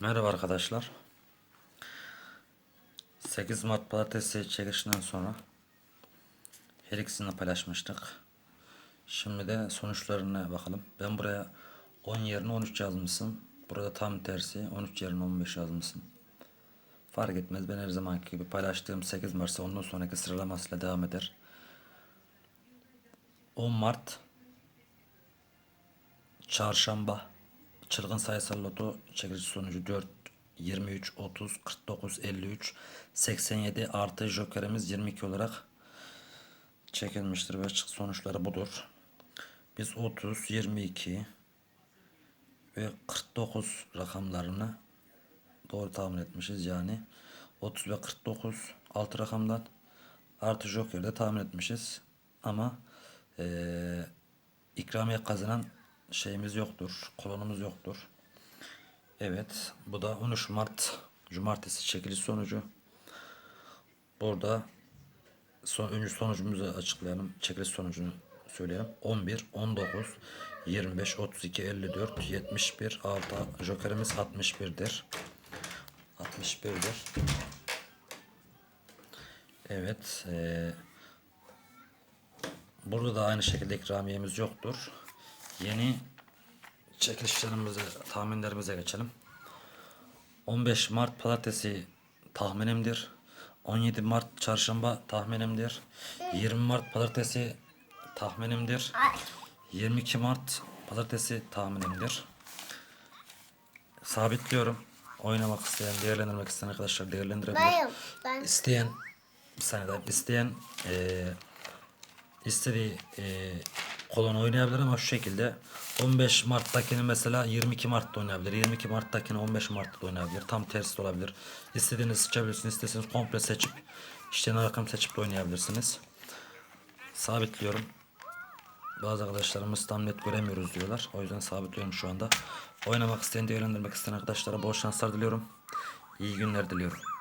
Merhaba arkadaşlar. 8 Mart Pazartesi çekişinden sonra her ikisini paylaşmıştık. Şimdi de sonuçlarına bakalım. Ben buraya 10 yerine 13 yazmışım. Burada tam tersi 13 yerine 15 yazmışım. Fark etmez. Ben her zamanki gibi paylaştığım 8 Mart'sa ondan sonraki sıralamasıyla devam eder. 10 Mart Çarşamba çılgın sayısal loto çekiliş sonucu 4 23 30 49 53 87 artı jokerimiz 22 olarak çekilmiştir ve çık sonuçları budur. Biz 30 22 ve 49 rakamlarını doğru tahmin etmişiz yani 30 ve 49 altı rakamdan artı joker'de tahmin etmişiz ama eee ikramiye kazanan şeyimiz yoktur. Kolonumuz yoktur. Evet. Bu da 13 Mart Cumartesi çekiliş sonucu. Burada son, önce sonucumuzu açıklayalım. Çekiliş sonucunu söyleyelim. 11, 19, 25, 32, 54, 71, 6. Jokerimiz 61'dir. 61'dir. Evet. eee Burada da aynı şekilde ikramiyemiz yoktur. Yeni çekilişlerimize, tahminlerimize geçelim. 15 Mart Pazartesi tahminimdir. 17 Mart Çarşamba tahminimdir. 20 Mart Pazartesi tahminimdir. 22 Mart Pazartesi tahminimdir. Sabitliyorum. Oynamak isteyen, değerlendirmek isteyen arkadaşlar değerlendirebilir. İsteyen, bir saniye daha, isteyen eee istediği e, kolon oynayabilir ama şu şekilde 15 Mart'takini mesela 22 Mart'ta oynayabilir. 22 Mart'takini 15 Mart'ta oynayabilir. Tam tersi de olabilir. İstediğiniz seçebilirsiniz. İstediğiniz komple seçip işten rakam seçip de oynayabilirsiniz. Sabitliyorum. Bazı arkadaşlarımız tam net göremiyoruz diyorlar. O yüzden sabitliyorum şu anda. Oynamak isteyen, değerlendirmek isteyen arkadaşlara bol şanslar diliyorum. İyi günler diliyorum.